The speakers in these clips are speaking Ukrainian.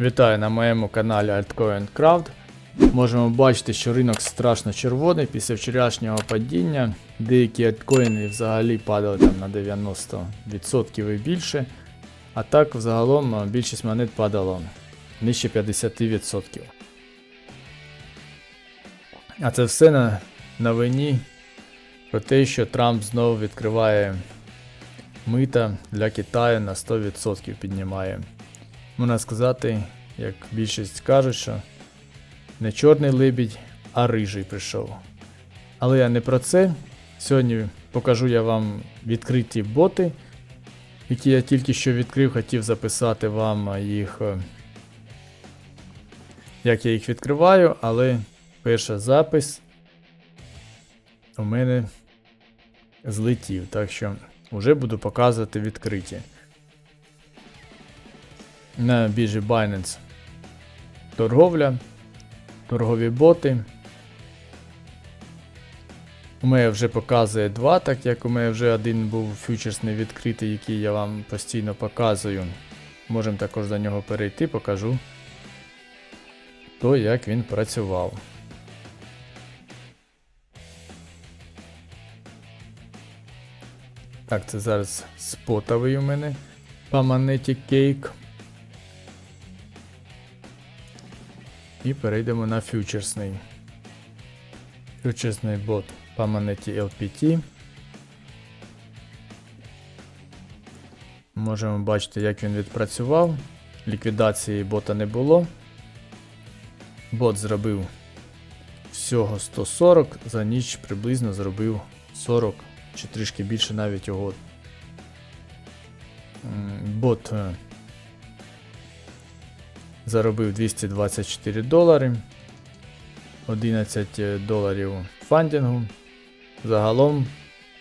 Вітаю на моєму каналі Altcoin Craft. Можемо бачити, що ринок страшно червоний після вчорашнього падіння. Деякі альткоїни взагалі падали там на 90% і більше. А так взагалом більшість монет падало нижче 50%. А це все на новині про те, що Трамп знову відкриває мита для Китаю на 100% піднімає. Можна сказати, як більшість кажуть, що не чорний лебідь, а рижий прийшов. Але я не про це. Сьогодні покажу я вам відкриті боти, які я тільки що відкрив, хотів записати вам їх, е, як я їх відкриваю, але перший запис у мене злетів, так що вже буду показувати відкриті. На біржі Binance торговля, торгові боти. У мене вже показує два, так як у мене вже один був фьючерсний відкритий, який я вам постійно показую. Можемо також до нього перейти, покажу то, як він працював. Так, це зараз спотовий у мене по монеті Cake. І перейдемо на фьючерсний. Фьючерсний бот по монеті LPT. Можемо бачити, як він відпрацював. Ліквідації бота не було. Бот зробив всього 140, за ніч приблизно зробив 40 чи трішки більше навіть його. Бот е, заробив 224 долари, 11 доларів фандингу. Загалом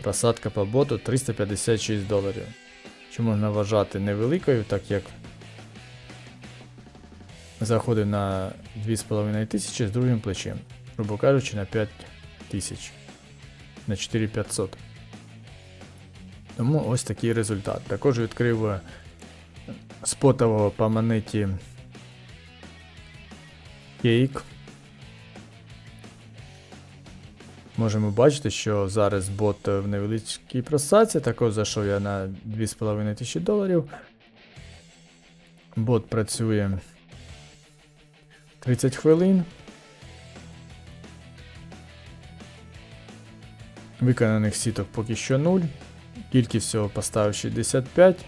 просадка по боту 356 доларів. Що можна вважати невеликою, так як заходив на 2,5 тисячі з другим плечем, грубо кажучи, на 5 тисяч, на 4500. Тому ось такий результат. Також відкрив е, спотового по монеті Кейк. Можемо бачити, що зараз бот в невеличкій просадці, також зайшов я на 2,5 тисячі доларів. Бот працює 30 хвилин. Виконаних сіток поки що 0. Кількість всього поставив 65.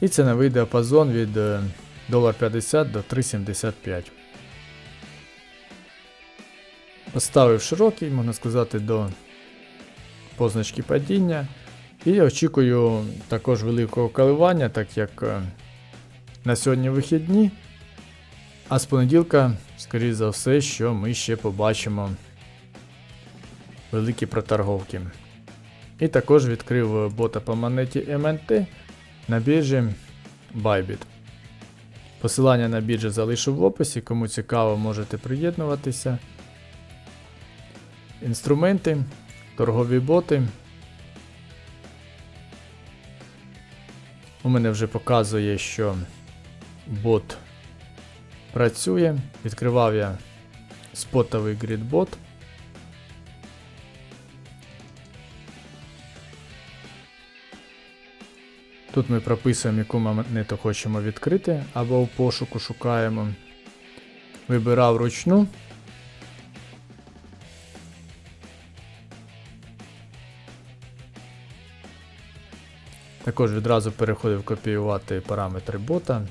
І ціновий діапазон від е, 1,50 до 3,75. Поставив широкий, можна сказати, до позначки падіння. І очікую також великого коливання, так як е, на сьогодні вихідні. А з понеділка, скоріш за все, що ми ще побачимо великі проторговки. І також відкрив бота по монеті MNT на біржі Bybit. Посилання на біржу залишу в описі, кому цікаво, можете приєднуватися. Інструменти, торгові боти. У мене вже показує, що бот працює. Відкривав я спотовий грідбот. Тут ми прописуємо, яку монету хочемо відкрити, або в пошуку шукаємо. Вибирав ручну. Також відразу переходив копіювати параметри бота.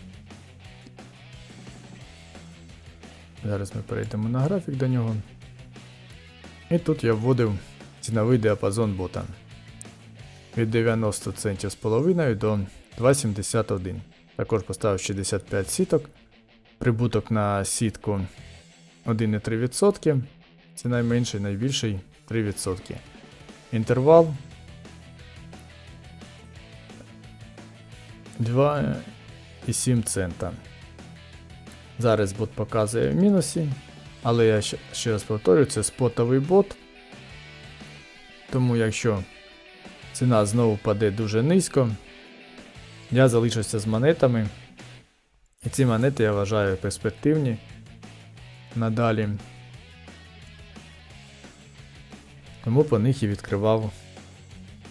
Зараз ми перейдемо на графік до нього. І тут я вводив ціновий діапазон бота від 90 центів з половиною до 2,71. Також поставив 65 сіток. Прибуток на сітку 1,3%. Це найменший, найбільший 3%. Інтервал 2,7 цента. Зараз бот показує в мінусі, але я ще, раз повторюю, це спотовий бот. Тому якщо ціна знову паде дуже низько, я залишуся з монетами І ці монети я вважаю перспективні надалі. Тому по них і відкривав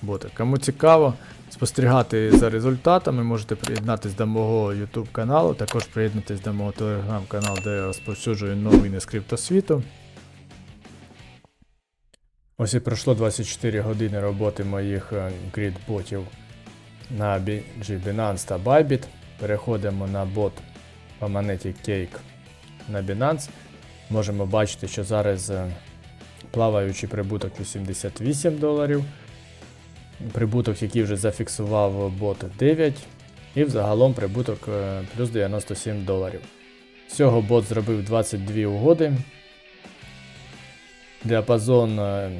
боти. Кому цікаво спостерігати за результатами, можете приєднатися до мого YouTube каналу, також приєднатися до мого телеграм каналу, де я розповсюджую новини з криптосвіту. Ось і пройшло 24 години роботи моїх е, грід-ботів на біржі Binance та Bybit. Переходимо на бот по монеті Cake на Binance. Можемо бачити, що зараз е, плаваючий прибуток 88 доларів. Прибуток, який вже зафіксував бот 9. І взагалом прибуток е, плюс 97 доларів. Всього бот зробив 22 угоди. Діапазон е,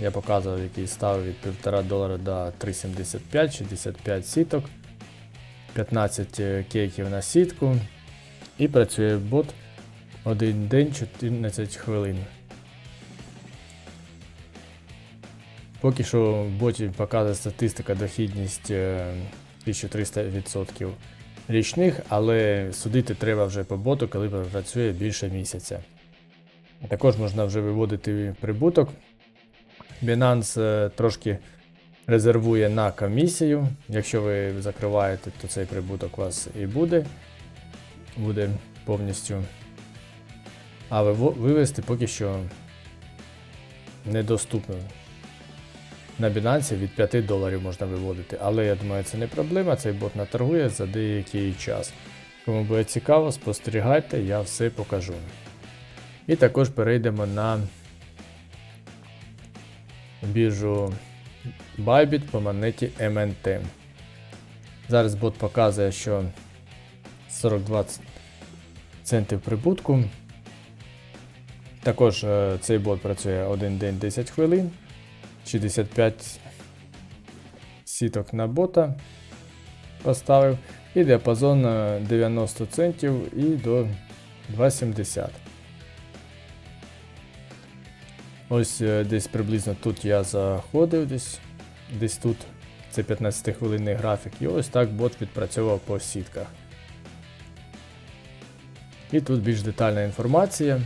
я показував, який став від 1,5 долара до 3,75, 65 сіток, 15 е, кейків на сітку. І працює бот 1 день 14 хвилин. Поки що в боті показує статистика дохідність е, 1300% річних, але судити треба вже по боту, коли працює більше місяця. Також можна вже виводити прибуток. Binance е, трошки резервує на комісію. Якщо ви закриваєте, то цей прибуток у вас і буде. Буде повністю. А вивести поки що недоступно. На Binance від 5 доларів можна виводити, але я думаю, це не проблема. Цей бот наторгує за деякий час. Кому буде цікаво, спостерігайте, я все покажу. І також перейдемо на біржу Bybit по монеті MNT. Зараз бот показує, що 42 центів прибутку. Також е, цей бот працює 1 день 10 хвилин. 65 сіток на бота поставив. І діапазон е, 90 центів і до 2,70. Ось е, десь приблизно тут я заходив, десь, десь тут. Це 15-хвилинний графік. І ось так бот відпрацьовував по сітках. І тут більш детальна інформація.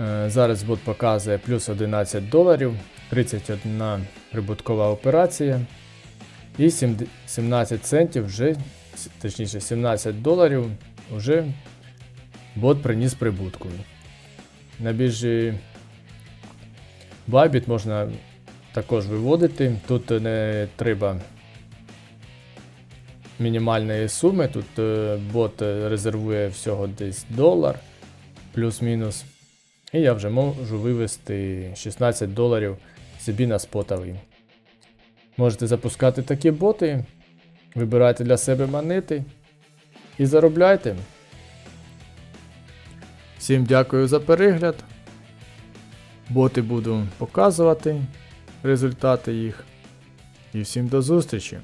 Е, Зараз бот показує плюс 11 доларів, 31 прибуткова операція. І 17 центів вже, точніше 17 доларів вже бот приніс прибутку. На біржі Bybit можна також виводити. Тут не треба мінімальної суми. Тут е, бот резервує всього десь долар плюс-мінус. І я вже можу вивести 16 доларів собі на спотовий. Можете запускати такі боти, вибирайте для себе монети і заробляйте. Всім дякую за перегляд. Боти буду показувати результати їх. І всім до зустрічі!